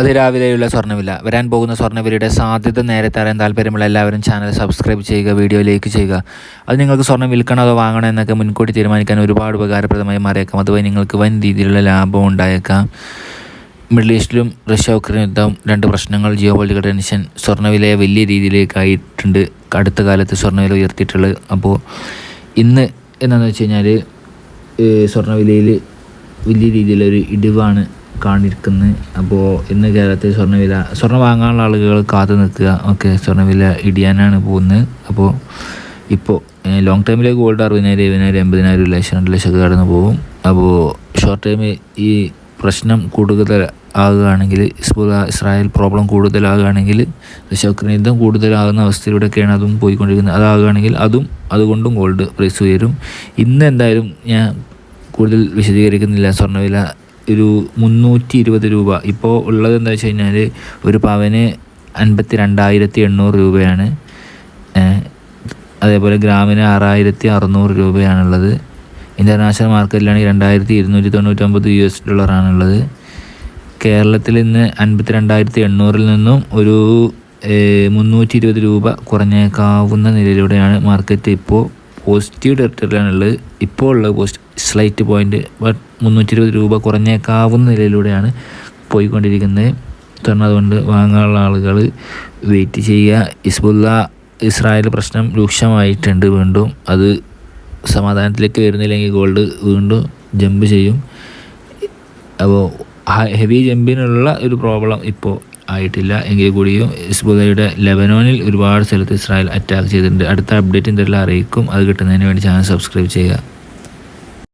അതിരാവിലെയുള്ള സ്വർണവില. വരാൻ പോകുന്ന സ്വർണവിലയുടെ സാധ്യത നേരത്തെ അറിയാൻ താല്പര്യമുള്ള എല്ലാവരും ചാനൽ സബ്സ്ക്രൈബ് ചെയ്യുക വീഡിയോ ലൈക്ക് ചെയ്യുക. അത് നിങ്ങൾക്ക് സ്വർണം വിൽക്കണോ അതോ വാങ്ങണോ എന്നൊക്കെ മുൻകൂട്ടി തീരുമാനിക്കാൻ ഒരുപാട് ഉപകാരപ്രദമായി മാറിയേക്കാം. അതുവഴി നിങ്ങൾക്ക് വൻ രീതിയിലുള്ള ലാഭം ഉണ്ടായേക്കാം. മിഡിൽ ഈസ്റ്റിലും റഷ്യ ഉക്രൈൻ യുദ്ധം രണ്ട് പ്രശ്നങ്ങൾ ജിയോ പൊളിറ്റിക്കൽ ടെൻഷൻ സ്വർണവിലയെ വലിയ രീതിയിലേക്കായിട്ടുണ്ട്. അടുത്ത കാലത്ത് സ്വർണവില ഉയർത്തിയിട്ടുള്ളത്. അപ്പോൾ ഇന്ന് എന്താണെന്ന് വെച്ച് കഴിഞ്ഞാൽ സ്വർണവിലയിൽ വലിയ രീതിയിലൊരു ഇടിവാണ് കാണിരിക്കുന്നത് അപ്പോൾ ഇന്ന് കേരളത്തിൽ സ്വർണവില സ്വർണം വാങ്ങാനുള്ള ആളുകൾ കാത്തു നിൽക്കുക. ഓക്കെ സ്വർണവില ഇടിയാനാണ് പോകുന്നത് അപ്പോൾ ഇപ്പോൾ ലോങ് ടൈമിലെ ഗോൾഡ് അറുപതിനായിരം എഴുപതിനായിരം എൺപതിനായിരം ഒരു ലക്ഷം രണ്ട് ലക്ഷം കടന്നു പോകും. അപ്പോൾ ഷോർട്ട് ടൈമിൽ ഈ പ്രശ്നം കൂടുതൽ ആകുകയാണെങ്കിൽ ഇസ്രായേൽ പ്രോബ്ലം കൂടുതലാകുകയാണെങ്കിൽ റഷ്യ യുദ്ധം കൂടുതലാകുന്ന അവസ്ഥയിലൂടെയൊക്കെയാണ് അതും പോയിക്കൊണ്ടിരിക്കുന്നത്. അതാകുകയാണെങ്കിൽ അതും അതുകൊണ്ടും ഗോൾഡ് പ്രൈസ് ഉയരും. ഇന്ന് എന്തായാലും ഞാൻ കൂടുതൽ വിശദീകരിക്കുന്നില്ല സ്വർണവില ഒരു മുന്നൂറ്റി ഇരുപത് രൂപ. ഇപ്പോൾ ഉള്ളത് എന്താ വെച്ച് കഴിഞ്ഞാൽ ഒരു പവന് അൻപത്തി രണ്ടായിരത്തി എണ്ണൂറ് രൂപയാണ് അതേപോലെ ഗ്രാമിന് ആറായിരത്തി അറുന്നൂറ് രൂപയാണുള്ളത്. ഇന്റർനാഷണൽ മാർക്കറ്റിലാണെങ്കിൽ രണ്ടായിരത്തി ഇരുന്നൂറ്റി തൊണ്ണൂറ്റൊമ്പത് യു എസ് ഡോളറാണുള്ളത്. കേരളത്തിൽ ഇന്ന് അൻപത്തി രണ്ടായിരത്തി എണ്ണൂറിൽ നിന്നും ഒരു മുന്നൂറ്റി ഇരുപത് രൂപ കുറഞ്ഞേക്കാവുന്ന നിലയിലൂടെയാണ് മാർക്കറ്റ് ഇപ്പോൾ പോസിറ്റീവ് ടെറിട്ടറിയിലാണുള്ളത് ഇപ്പോൾ ഉള്ളത് പോസ്റ്റ് സ്ലൈറ്റ് പോയിന്റ് ബട്ട് മുന്നൂറ്റി ഇരുപത് രൂപ കുറഞ്ഞേക്കാവുന്ന നിലയിലൂടെയാണ് പോയിക്കൊണ്ടിരിക്കുന്നത്. കാരണം അതുകൊണ്ട് വാങ്ങാനുള്ള ആളുകൾ വെയിറ്റ് ചെയ്യുക. ഇസ്ബുല്ല ഇസ്രായേൽ പ്രശ്നം രൂക്ഷമായിട്ടുണ്ട് വീണ്ടും. അത് സമാധാനത്തിലേക്ക് വരുന്നില്ലെങ്കിൽ ഗോൾഡ് വീണ്ടും ജമ്പ് ചെയ്യും. അപ്പോൾ ഹെവി ജമ്പിനുള്ള ഒരു പ്രോബ്ലം ഇപ്പോൾ ആയിട്ടില്ല. എങ്കിൽ കൂടിയും ഇസ്ബുദയുടെ ലെബനോനിൽ ഒരുപാട് സ്ഥലത്ത് ഇസ്രായേൽ അറ്റാക്ക് ചെയ്തിട്ടുണ്ട്. അടുത്ത അപ്ഡേറ്റ് എന്തെല്ലാം അറിയിക്കും. അത് കിട്ടുന്നതിന് വേണ്ടി ചാനൽ സബ്സ്ക്രൈബ് ചെയ്യുക.